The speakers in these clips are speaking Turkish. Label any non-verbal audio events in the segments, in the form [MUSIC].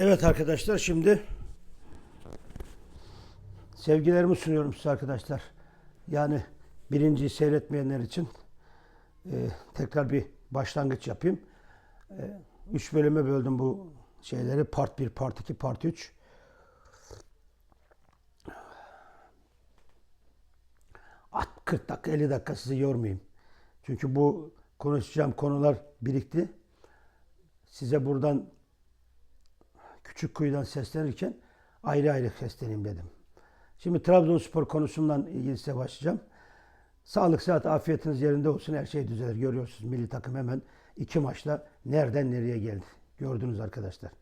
Evet arkadaşlar şimdi sevgilerimi sunuyorum size arkadaşlar. Yani birinciyi seyretmeyenler için e, tekrar bir başlangıç yapayım. E, üç bölüme böldüm bu şeyleri. Part 1, Part 2, Part 3. At 40 dakika 50 dakika sizi yormayayım. Çünkü bu konuşacağım konular birikti. Size buradan küçük kuyudan seslenirken ayrı ayrı sesleneyim dedim. Şimdi Trabzonspor konusundan ilgili size başlayacağım. Sağlık, sıhhat, afiyetiniz yerinde olsun. Her şey düzelir. Görüyorsunuz milli takım hemen iki maçla nereden nereye geldi. Gördünüz arkadaşlar.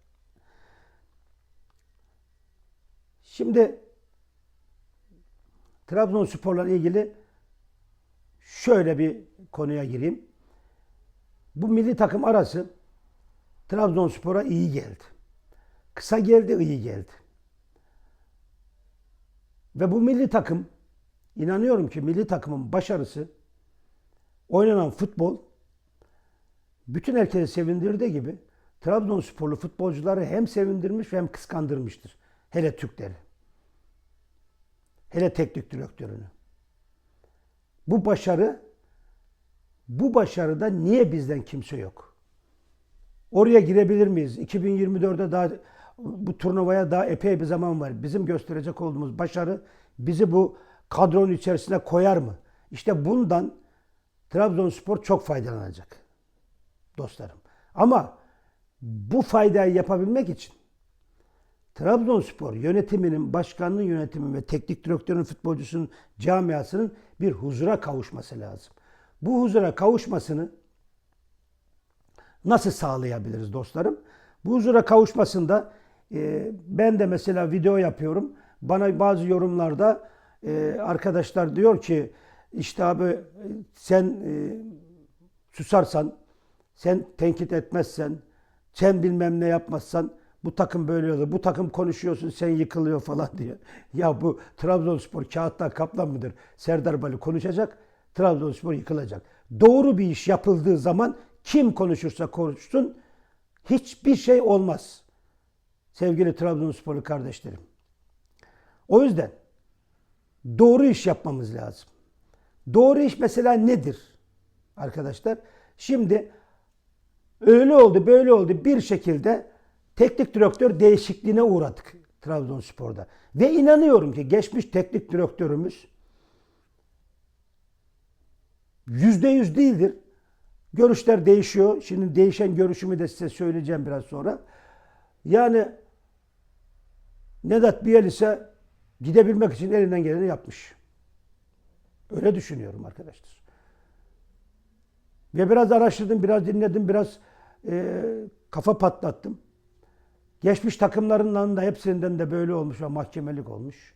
Şimdi Trabzonspor'la ilgili şöyle bir konuya gireyim. Bu milli takım arası Trabzonspor'a iyi geldi. Kısa geldi, iyi geldi. Ve bu milli takım inanıyorum ki milli takımın başarısı oynanan futbol bütün herkesi sevindirdiği gibi Trabzonsporlu futbolcuları hem sevindirmiş hem kıskandırmıştır. Hele Türkleri. Hele teknik direktörünü. Bu başarı bu başarıda niye bizden kimse yok? Oraya girebilir miyiz? 2024'de daha bu turnuvaya daha epey bir zaman var. Bizim gösterecek olduğumuz başarı bizi bu kadronun içerisine koyar mı? İşte bundan Trabzonspor çok faydalanacak. Dostlarım. Ama bu faydayı yapabilmek için Trabzonspor yönetiminin, başkanlığın yönetiminin ve teknik direktörün, futbolcusunun, camiasının bir huzura kavuşması lazım. Bu huzura kavuşmasını nasıl sağlayabiliriz dostlarım? Bu huzura kavuşmasında e, ben de mesela video yapıyorum. Bana bazı yorumlarda e, arkadaşlar diyor ki işte abi e, sen e, susarsan, sen tenkit etmezsen, sen bilmem ne yapmazsan bu takım böyle olur. Bu takım konuşuyorsun sen yıkılıyor falan [LAUGHS] diyor. Ya bu Trabzonspor kağıtta kaplan mıdır? Serdar Bali konuşacak, Trabzonspor yıkılacak. Doğru bir iş yapıldığı zaman kim konuşursa konuşsun hiçbir şey olmaz. Sevgili Trabzonsporlu kardeşlerim. O yüzden doğru iş yapmamız lazım. Doğru iş mesela nedir? Arkadaşlar şimdi öyle oldu böyle oldu bir şekilde teknik direktör değişikliğine uğradık Trabzonspor'da. Ve inanıyorum ki geçmiş teknik direktörümüz yüzde yüz değildir. Görüşler değişiyor. Şimdi değişen görüşümü de size söyleyeceğim biraz sonra. Yani Nedat Bielisa gidebilmek için elinden geleni yapmış. Öyle düşünüyorum arkadaşlar. Ve biraz araştırdım, biraz dinledim, biraz e, kafa patlattım. Geçmiş takımlarından da hepsinden de böyle olmuş ve mahkemelik olmuş.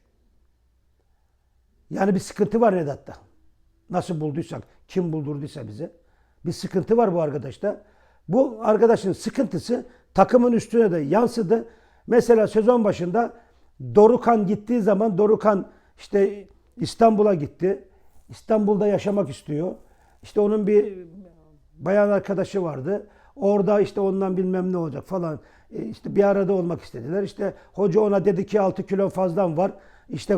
Yani bir sıkıntı var Nedat'ta. Nasıl bulduysak, kim buldurduysa bize. Bir sıkıntı var bu arkadaşta. Bu arkadaşın sıkıntısı takımın üstüne de yansıdı. Mesela sezon başında Dorukan gittiği zaman Dorukan işte İstanbul'a gitti. İstanbul'da yaşamak istiyor. İşte onun bir bayan arkadaşı vardı. Orada işte ondan bilmem ne olacak falan. E işte bir arada olmak istediler. İşte hoca ona dedi ki 6 kilo fazlan var. İşte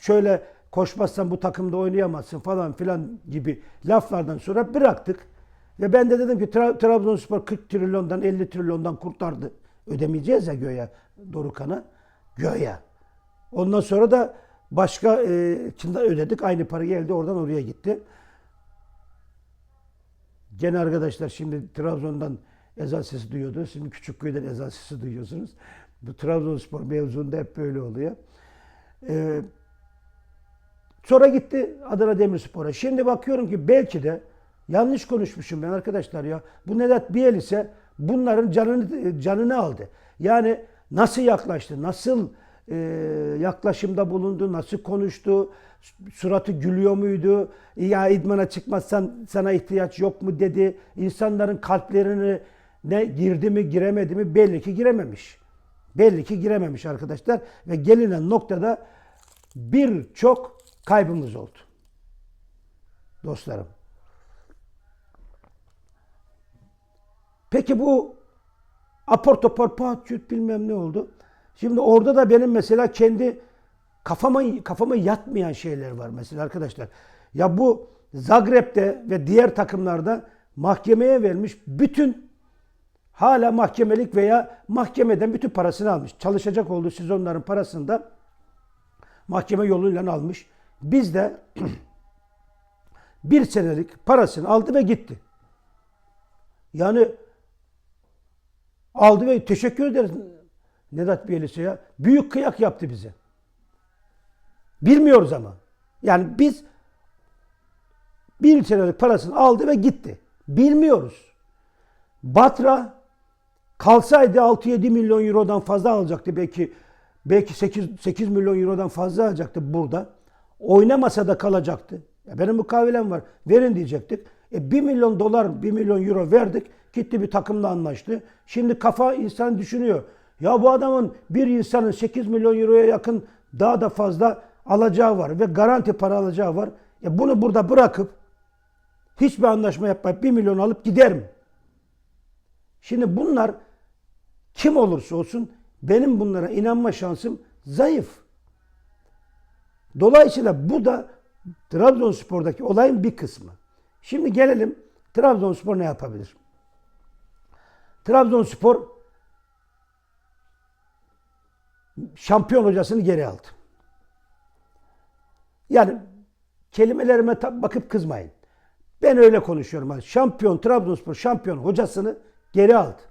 şöyle koşmazsan bu takımda oynayamazsın falan filan gibi laflardan sonra bıraktık. Ve ben de dedim ki Tra- Trabzonspor 40 trilyondan 50 trilyondan kurtardı. Ödemeyeceğiz ya göğe Dorukan'a. Göğe. Ondan sonra da başka e, kimden ödedik. Aynı para geldi oradan oraya gitti. Gene arkadaşlar şimdi Trabzon'dan ezan sesi duyuyordu. Şimdi Küçükköy'den ezan sesi duyuyorsunuz. Bu Trabzonspor mevzunda hep böyle oluyor. Ee, sonra gitti Adana Demirspor'a. Şimdi bakıyorum ki belki de yanlış konuşmuşum ben arkadaşlar ya. Bu Nedat Biel ise bunların canını canını aldı. Yani nasıl yaklaştı, nasıl e, yaklaşımda bulundu, nasıl konuştu, suratı gülüyor muydu, ya idmana çıkmazsan sana ihtiyaç yok mu dedi. İnsanların kalplerini ne girdi mi giremedi mi belli ki girememiş. Belli ki girememiş arkadaşlar ve gelinen noktada birçok kaybımız oldu. Dostlarım. Peki bu Apor topor pat küt bilmem ne oldu. Şimdi orada da benim mesela kendi kafama kafama yatmayan şeyler var mesela arkadaşlar. Ya bu Zagreb'de ve diğer takımlarda mahkemeye vermiş bütün hala mahkemelik veya mahkemeden bütün parasını almış. Çalışacak olduğu sezonların parasını da mahkeme yoluyla almış. Biz de [CLEARS THROAT] bir senelik parasını aldı ve gitti. Yani aldı ve teşekkür ederiz Nedat Bielitsa'ya. Büyük kıyak yaptı bize. Bilmiyoruz ama. Yani biz bir senelik parasını aldı ve gitti. Bilmiyoruz. Batra kalsaydı 6-7 milyon eurodan fazla alacaktı. Belki belki 8, 8 milyon eurodan fazla alacaktı burada. Oynamasa da kalacaktı. Ya benim mukavelem var. Verin diyecektik. E 1 milyon dolar, 1 milyon euro verdik. Gitti bir takımla anlaştı. Şimdi kafa insan düşünüyor. Ya bu adamın bir insanın 8 milyon euroya yakın daha da fazla alacağı var ve garanti para alacağı var. Ya bunu burada bırakıp hiçbir anlaşma yapmayıp 1 milyon alıp gider mi? Şimdi bunlar kim olursa olsun benim bunlara inanma şansım zayıf. Dolayısıyla bu da Trabzonspor'daki olayın bir kısmı. Şimdi gelelim Trabzonspor ne yapabilir? Trabzonspor şampiyon hocasını geri aldı. Yani kelimelerime bakıp kızmayın. Ben öyle konuşuyorum. Şampiyon Trabzonspor şampiyon hocasını geri aldı.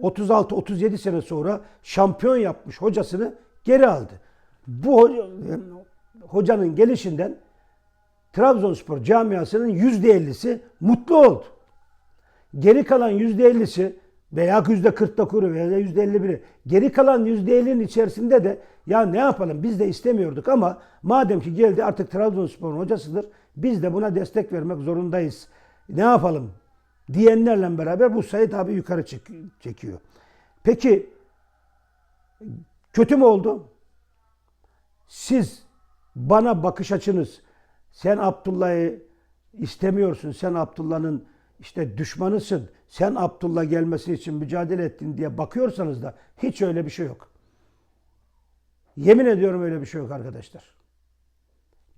36-37 sene sonra şampiyon yapmış hocasını geri aldı. Bu hocanın gelişinden Trabzonspor camiasının %50'si mutlu oldu. Geri kalan %50'si veya %49'u veya %51'i geri kalan %50'nin içerisinde de ya ne yapalım biz de istemiyorduk ama madem ki geldi artık Trabzonspor'un hocasıdır biz de buna destek vermek zorundayız. Ne yapalım diyenlerle beraber bu sayı tabii yukarı çekiyor. Peki kötü mü oldu? Siz bana bakış açınız sen Abdullah'ı istemiyorsun. Sen Abdullah'ın işte düşmanısın. Sen Abdullah gelmesi için mücadele ettin diye bakıyorsanız da hiç öyle bir şey yok. Yemin ediyorum öyle bir şey yok arkadaşlar.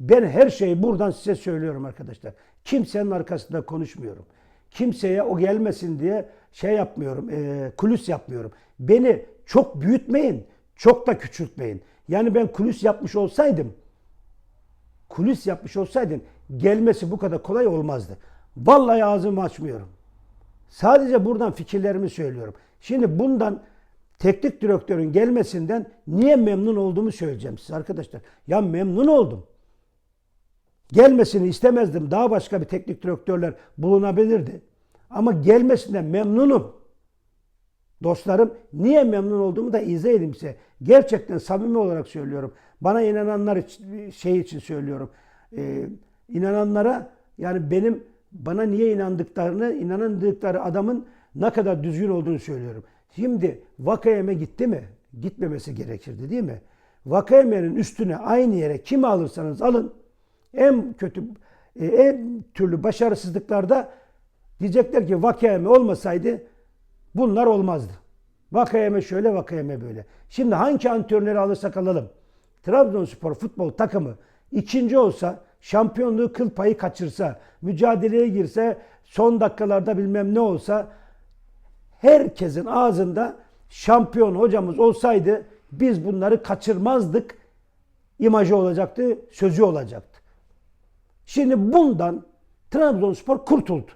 Ben her şeyi buradan size söylüyorum arkadaşlar. Kimsenin arkasında konuşmuyorum. Kimseye o gelmesin diye şey yapmıyorum, e, kulüs yapmıyorum. Beni çok büyütmeyin, çok da küçültmeyin. Yani ben kulüs yapmış olsaydım, kulis yapmış olsaydın gelmesi bu kadar kolay olmazdı. Vallahi ağzımı açmıyorum. Sadece buradan fikirlerimi söylüyorum. Şimdi bundan teknik direktörün gelmesinden niye memnun olduğumu söyleyeceğim size arkadaşlar. Ya memnun oldum. Gelmesini istemezdim. Daha başka bir teknik direktörler bulunabilirdi. Ama gelmesinden memnunum. Dostlarım niye memnun olduğumu da izah edeyim size. Gerçekten samimi olarak söylüyorum. Bana inananlar için, şey için söylüyorum. Ee, inananlara yani benim bana niye inandıklarını, inandıkları adamın ne kadar düzgün olduğunu söylüyorum. Şimdi Vakayeme gitti mi? Gitmemesi gerekirdi değil mi? Vakayeme'nin üstüne aynı yere kimi alırsanız alın en kötü e, en türlü başarısızlıklarda diyecekler ki Vakayeme olmasaydı bunlar olmazdı. Vakayeme şöyle, vakayeme böyle. Şimdi hangi antrenörleri alırsak alalım. Trabzonspor futbol takımı ikinci olsa, şampiyonluğu kıl payı kaçırsa, mücadeleye girse, son dakikalarda bilmem ne olsa herkesin ağzında şampiyon hocamız olsaydı biz bunları kaçırmazdık imajı olacaktı, sözü olacaktı. Şimdi bundan Trabzonspor kurtuldu.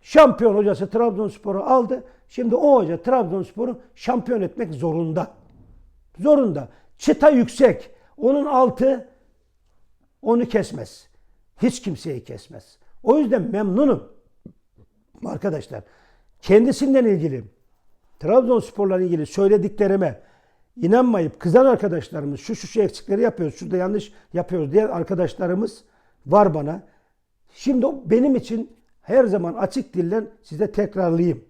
Şampiyon hocası Trabzonspor'u aldı. Şimdi o hoca Trabzonspor'u şampiyon etmek zorunda. Zorunda. Çıta yüksek. Onun altı onu kesmez. Hiç kimseyi kesmez. O yüzden memnunum. Arkadaşlar kendisinden ilgili Trabzonspor'la ilgili söylediklerime inanmayıp kızan arkadaşlarımız şu şu şu eksikleri yapıyoruz, şurada yanlış yapıyoruz diye arkadaşlarımız var bana. Şimdi benim için her zaman açık dillen size tekrarlayayım.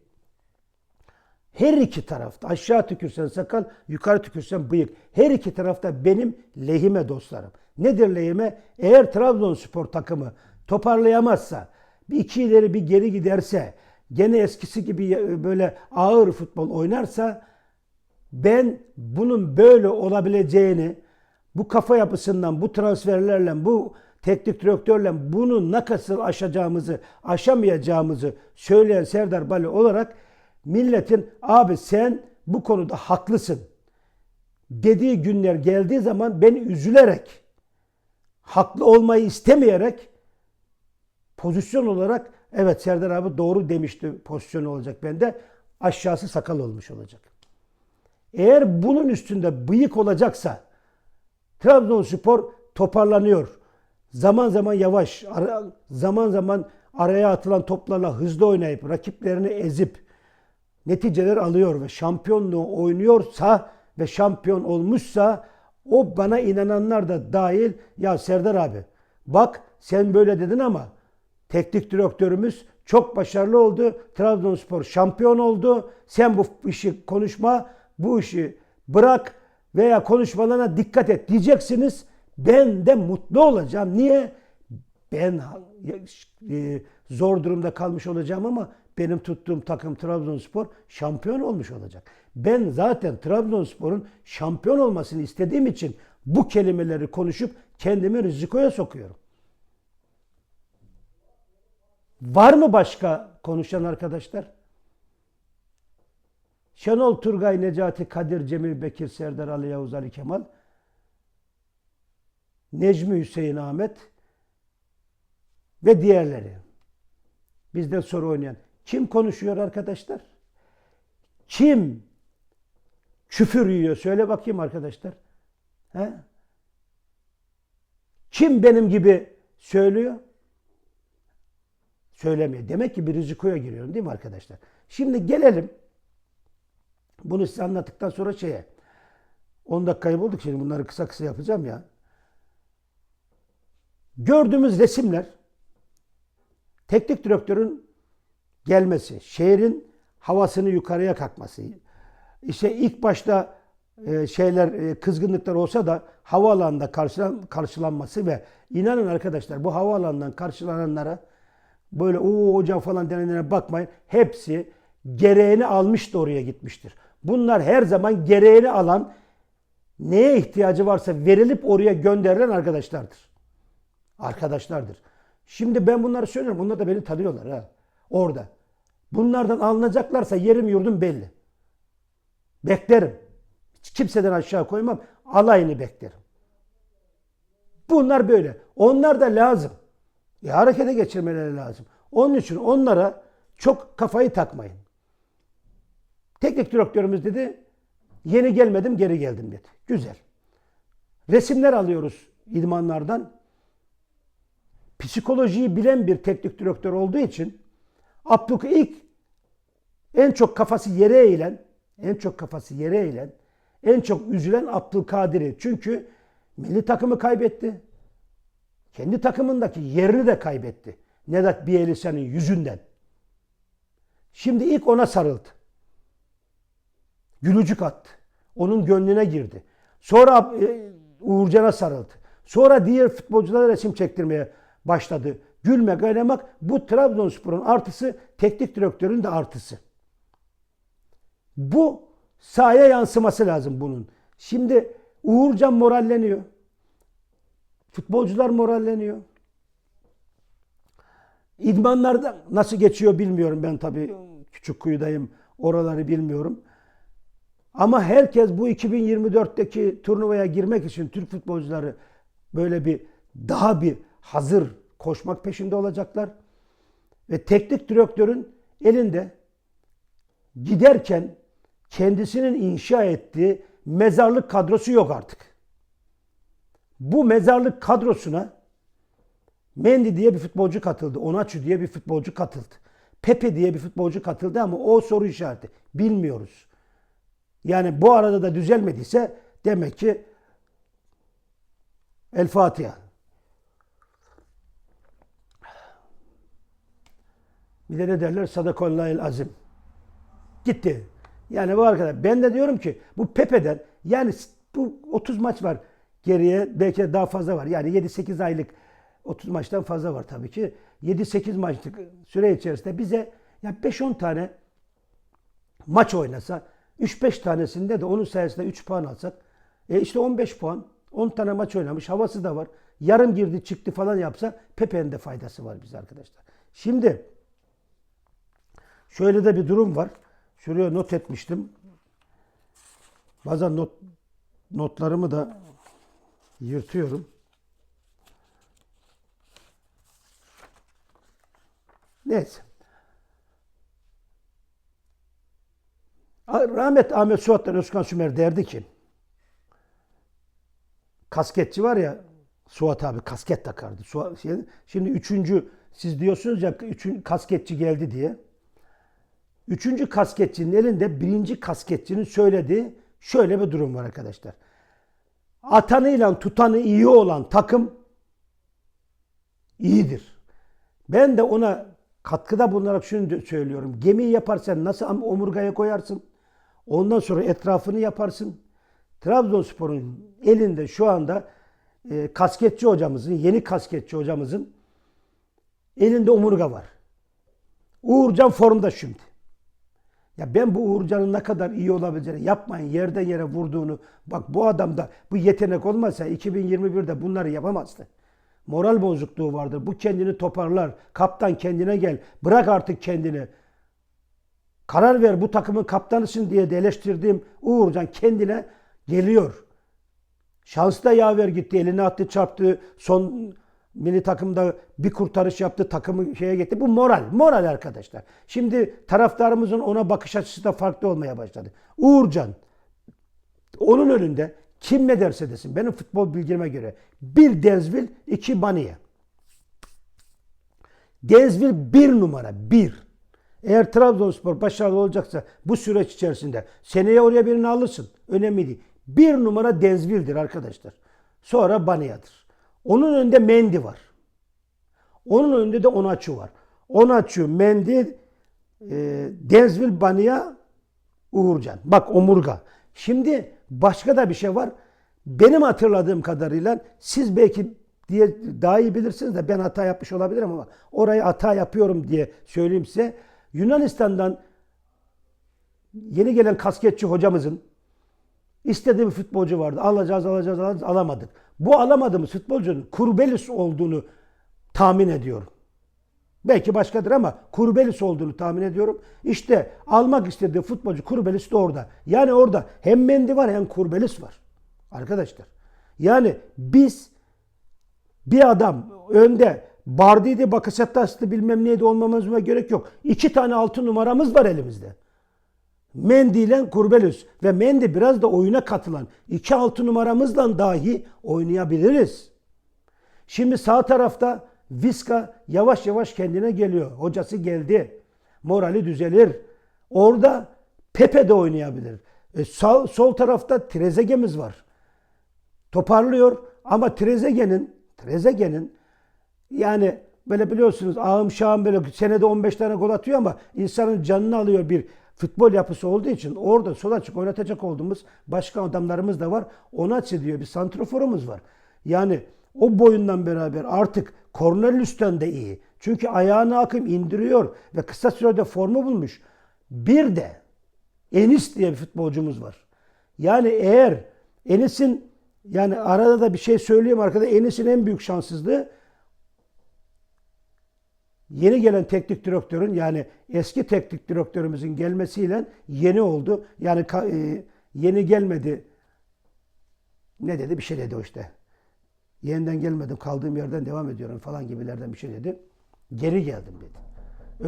Her iki tarafta aşağı tükürsen sakal, yukarı tükürsen bıyık. Her iki tarafta benim lehime dostlarım. Nedir lehime? Eğer Trabzonspor takımı toparlayamazsa, bir iki ileri bir geri giderse, gene eskisi gibi böyle ağır futbol oynarsa ben bunun böyle olabileceğini bu kafa yapısından, bu transferlerle, bu teknik direktörle bunu nasıl aşacağımızı, aşamayacağımızı söyleyen Serdar Bali olarak milletin abi sen bu konuda haklısın dediği günler geldiği zaman ben üzülerek, haklı olmayı istemeyerek pozisyon olarak evet Serdar abi doğru demişti pozisyon olacak bende aşağısı sakal olmuş olacak. Eğer bunun üstünde bıyık olacaksa Trabzonspor toparlanıyor. Zaman zaman yavaş, ara- zaman zaman araya atılan toplarla hızlı oynayıp rakiplerini ezip neticeler alıyor ve şampiyonluğu oynuyorsa ve şampiyon olmuşsa o bana inananlar da dahil ya Serdar abi bak sen böyle dedin ama teknik direktörümüz çok başarılı oldu. Trabzonspor şampiyon oldu. Sen bu işi konuşma, bu işi bırak veya konuşmalarına dikkat et diyeceksiniz. Ben de mutlu olacağım. Niye? Ben e, zor durumda kalmış olacağım ama benim tuttuğum takım Trabzonspor şampiyon olmuş olacak. Ben zaten Trabzonspor'un şampiyon olmasını istediğim için bu kelimeleri konuşup kendimi rizikoya sokuyorum. Var mı başka konuşan arkadaşlar? Şenol Turgay, Necati Kadir, Cemil Bekir, Serdar Ali Yavuz Ali Kemal, Necmi Hüseyin Ahmet ve diğerleri. Bizden sonra oynayan. Kim konuşuyor arkadaşlar? Kim küfür yiyor? Söyle bakayım arkadaşlar. He? Kim benim gibi söylüyor? Söylemiyor. Demek ki bir rizikoya giriyorum değil mi arkadaşlar? Şimdi gelelim. Bunu size anlattıktan sonra şeye. 10 dakikayı bulduk şimdi bunları kısa kısa yapacağım ya. Gördüğümüz resimler teknik direktörün gelmesi, şehrin havasını yukarıya kalkması. İşte ilk başta e, şeyler e, kızgınlıklar olsa da havaalanında karşılan, karşılanması ve inanın arkadaşlar bu havaalanından karşılananlara böyle o hocam falan denenlere bakmayın. Hepsi gereğini almış da oraya gitmiştir. Bunlar her zaman gereğini alan neye ihtiyacı varsa verilip oraya gönderilen arkadaşlardır. Arkadaşlardır. Şimdi ben bunları söylüyorum. Bunlar da beni tanıyorlar ha. Orada. Bunlardan alınacaklarsa yerim yurdum belli. Beklerim. Hiç kimseden aşağı koymam. Alayını beklerim. Bunlar böyle. Onlar da lazım. E, harekete geçirmeleri lazım. Onun için onlara çok kafayı takmayın. Teknik direktörümüz dedi yeni gelmedim geri geldim dedi. Güzel. Resimler alıyoruz idmanlardan. Psikolojiyi bilen bir teknik direktör olduğu için Abdülk ilk en çok kafası yere eğilen, en çok kafası yere eğilen, en çok üzülen Abdülkadir'i. Çünkü milli takımı kaybetti. Kendi takımındaki yerini de kaybetti. Nedat Bielitsa'nın yüzünden. Şimdi ilk ona sarıldı. Gülücük attı. Onun gönlüne girdi. Sonra e, Uğurcan'a sarıldı. Sonra diğer futbolculara resim çektirmeye başladı. Gülmek, oynamak bu Trabzonspor'un artısı, teknik direktörün de artısı. Bu sahaya yansıması lazım bunun. Şimdi Uğurcan moralleniyor. Futbolcular moralleniyor. İdmanlarda nasıl geçiyor bilmiyorum ben tabii küçük kuyudayım. Oraları bilmiyorum. Ama herkes bu 2024'teki turnuvaya girmek için Türk futbolcuları böyle bir daha bir hazır koşmak peşinde olacaklar. Ve teknik direktörün elinde giderken kendisinin inşa ettiği mezarlık kadrosu yok artık. Bu mezarlık kadrosuna Mendy diye bir futbolcu katıldı. Onaçu diye bir futbolcu katıldı. Pepe diye bir futbolcu katıldı ama o soru işareti. Bilmiyoruz. Yani bu arada da düzelmediyse demek ki El Fatiha. Bir de ne derler? Sadakallahil azim. Gitti. Yani bu arkadaş. Ben de diyorum ki bu Pepe'den yani bu 30 maç var geriye. Belki de daha fazla var. Yani 7-8 aylık 30 maçtan fazla var tabii ki. 7-8 maçlık süre içerisinde bize Ya 5-10 tane maç oynasa 3-5 tanesinde de onun sayesinde 3 puan alsak e işte 15 puan 10 tane maç oynamış havası da var. Yarım girdi çıktı falan yapsa Pepe'nin de faydası var bize arkadaşlar. Şimdi şöyle de bir durum var. Şuraya not etmiştim. Bazen not notlarımı da yırtıyorum. Neyse. Rahmet Ahmet Suat'tan Özkan Sümer derdi ki kasketçi var ya Suat abi kasket takardı. Suat, şey, şimdi üçüncü siz diyorsunuz ya üçüncü kasketçi geldi diye. Üçüncü kasketçinin elinde birinci kasketçinin söylediği şöyle bir durum var arkadaşlar. Atanıyla tutanı iyi olan takım iyidir. Ben de ona katkıda bulunarak şunu söylüyorum. Gemiyi yaparsan nasıl omurgaya koyarsın? Ondan sonra etrafını yaparsın. Trabzonspor'un elinde şu anda e, kasketçi hocamızın, yeni kasketçi hocamızın elinde omurga var. Uğurcan formda şimdi. Ya ben bu Uğurcan'ın ne kadar iyi olabileceğini yapmayın. Yerden yere vurduğunu. Bak bu adamda bu yetenek olmasa 2021'de bunları yapamazdı. Moral bozukluğu vardır. Bu kendini toparlar. Kaptan kendine gel. Bırak artık kendini. Karar ver bu takımın kaptanısın diye de eleştirdiğim Uğurcan kendine geliyor. Şanslı yaver gitti. Elini attı çarptı. Son milli takımda bir kurtarış yaptı. Takımı şeye gitti. Bu moral. Moral arkadaşlar. Şimdi taraftarımızın ona bakış açısı da farklı olmaya başladı. Uğurcan onun önünde kim ne derse desin benim futbol bilgime göre bir Denzville iki Baniye. Denzville bir numara bir. Eğer Trabzonspor başarılı olacaksa bu süreç içerisinde seneye oraya birini alırsın. Önemli değil. Bir numara Denzville'dir arkadaşlar. Sonra Bania'dır. Onun önünde Mendy var. Onun önünde de Onaçu var. Onaçu, Mendy, e, Denzville, Bania, Uğurcan. Bak omurga. Şimdi başka da bir şey var. Benim hatırladığım kadarıyla siz belki diye daha iyi bilirsiniz de ben hata yapmış olabilirim ama orayı hata yapıyorum diye söyleyeyim size. Yunanistan'dan yeni gelen kasketçi hocamızın istediği futbolcu vardı. Alacağız, alacağız, alacağız, alamadık. Bu alamadığımız futbolcunun Kurbelis olduğunu tahmin ediyorum. Belki başkadır ama Kurbelis olduğunu tahmin ediyorum. İşte almak istediği futbolcu Kurbelis de orada. Yani orada hem Mendi var hem Kurbelis var. Arkadaşlar. Yani biz bir adam önde Bardiydi, Bakasetas'tı bilmem neydi olmamızma gerek yok. İki tane altı numaramız var elimizde. Mendy ile Kurbelus ve Mendy biraz da oyuna katılan iki altı numaramızla dahi oynayabiliriz. Şimdi sağ tarafta Viska yavaş yavaş kendine geliyor. Hocası geldi. Morali düzelir. Orada Pepe de oynayabilir. E, sağ, sol tarafta Trezeguet'imiz var. Toparlıyor ama Trezeguet'in Trezeguet'in yani böyle biliyorsunuz ağım şağım böyle senede 15 tane gol atıyor ama insanın canını alıyor bir futbol yapısı olduğu için orada sol açık oynatacak olduğumuz başka adamlarımız da var. Onaçı diyor bir santroforumuz var. Yani o boyundan beraber artık Cornelius'tan da iyi. Çünkü ayağını akım indiriyor ve kısa sürede formu bulmuş. Bir de Enis diye bir futbolcumuz var. Yani eğer Enis'in yani arada da bir şey söyleyeyim arkada Enis'in en büyük şanssızlığı yeni gelen teknik direktörün yani eski teknik direktörümüzün gelmesiyle yeni oldu. Yani e, yeni gelmedi. Ne dedi? Bir şey dedi o işte. Yeniden gelmedim kaldığım yerden devam ediyorum falan gibilerden bir şey dedi. Geri geldim dedi.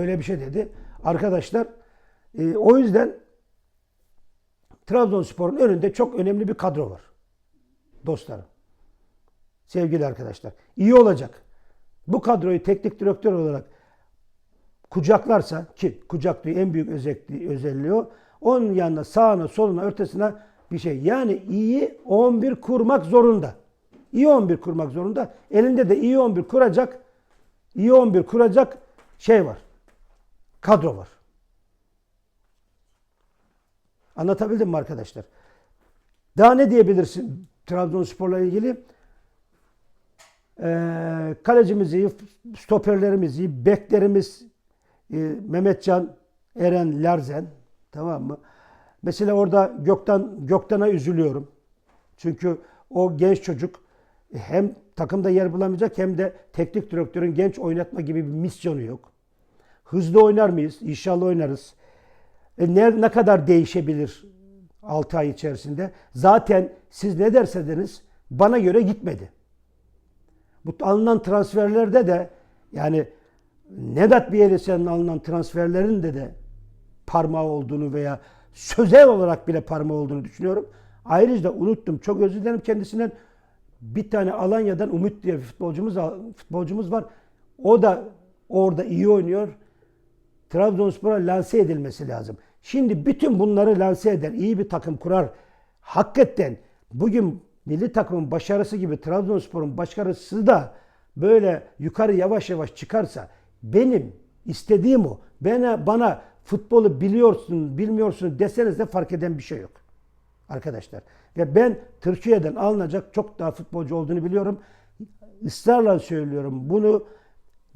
Öyle bir şey dedi. Arkadaşlar e, o yüzden Trabzonspor'un önünde çok önemli bir kadro var. Dostlarım. Sevgili arkadaşlar. İyi olacak. Bu kadroyu teknik direktör olarak kucaklarsa ki kucaklıyor en büyük özelliği, özelliği o. Onun yanına sağına soluna ötesine bir şey. Yani iyi 11 kurmak zorunda. İyi 11 kurmak zorunda. Elinde de iyi 11 kuracak iyi 11 kuracak şey var. Kadro var. Anlatabildim mi arkadaşlar? Daha ne diyebilirsin Trabzonspor'la ilgili? Ee, kalecimiz iyi, stoperlerimiz iyi, beklerimiz e, Mehmetcan Eren Larzen tamam mı? Mesela orada Gökten Gökten'e üzülüyorum. Çünkü o genç çocuk hem takımda yer bulamayacak hem de teknik direktörün genç oynatma gibi bir misyonu yok. Hızlı oynar mıyız? İnşallah oynarız. E ne, ne kadar değişebilir 6 ay içerisinde? Zaten siz ne derseniz bana göre gitmedi. Bu alınan transferlerde de yani Nedat Bielitsa'nın alınan transferlerin de de parmağı olduğunu veya sözel olarak bile parmağı olduğunu düşünüyorum. Ayrıca unuttum. Çok özür dilerim kendisinden. Bir tane Alanya'dan Umut diye bir futbolcumuz futbolcumuz var. O da orada iyi oynuyor. Trabzonspor'a lanse edilmesi lazım. Şimdi bütün bunları lanse eder, iyi bir takım kurar. Hakikaten bugün milli takımın başarısı gibi Trabzonspor'un başarısı da böyle yukarı yavaş yavaş çıkarsa benim istediğim o. Bana, bana futbolu biliyorsun, bilmiyorsun deseniz de fark eden bir şey yok. Arkadaşlar. Ve ben Türkiye'den alınacak çok daha futbolcu olduğunu biliyorum. Israrla söylüyorum. Bunu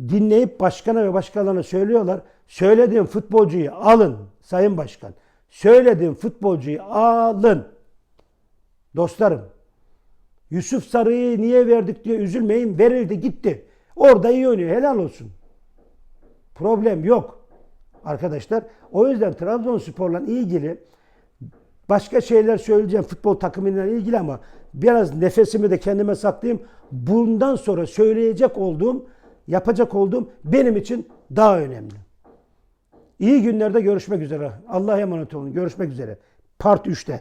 dinleyip başkana ve başkalarına söylüyorlar. Söylediğim futbolcuyu alın Sayın Başkan. Söylediğim futbolcuyu alın. Dostlarım. Yusuf Sarı'yı niye verdik diye üzülmeyin. Verildi gitti. Orada iyi oynuyor. Helal olsun. Problem yok. Arkadaşlar. O yüzden Trabzonspor'la ilgili başka şeyler söyleyeceğim futbol takımıyla ilgili ama biraz nefesimi de kendime saklayayım. Bundan sonra söyleyecek olduğum, yapacak olduğum benim için daha önemli. İyi günlerde görüşmek üzere. Allah'a emanet olun. Görüşmek üzere. Part 3'te.